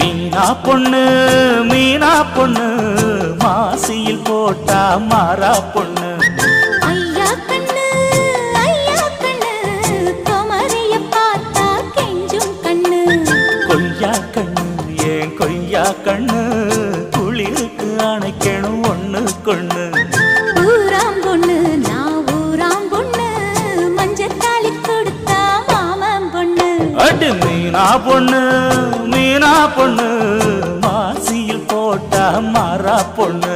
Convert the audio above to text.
மீனா பொண்ணு மீனா பொண்ணு மாசியில் போட்டா மாறா பொண்ணு. கொய்யா கண்ணு ஏன் கொய்யா கண்ணு? குளிருக்கு அணைக்கணும் ஒண்ணு கொண்ணு. ஊராம் பொண்ணு நான் ஊராம் பொண்ணு. மஞ்சத்தாலி கொடுத்தா மாமன் பொண்ணு. அடு மீனா பொண்ணு மீனா பொண்ணு மாசியில் போட்ட மாறா பொண்ணு.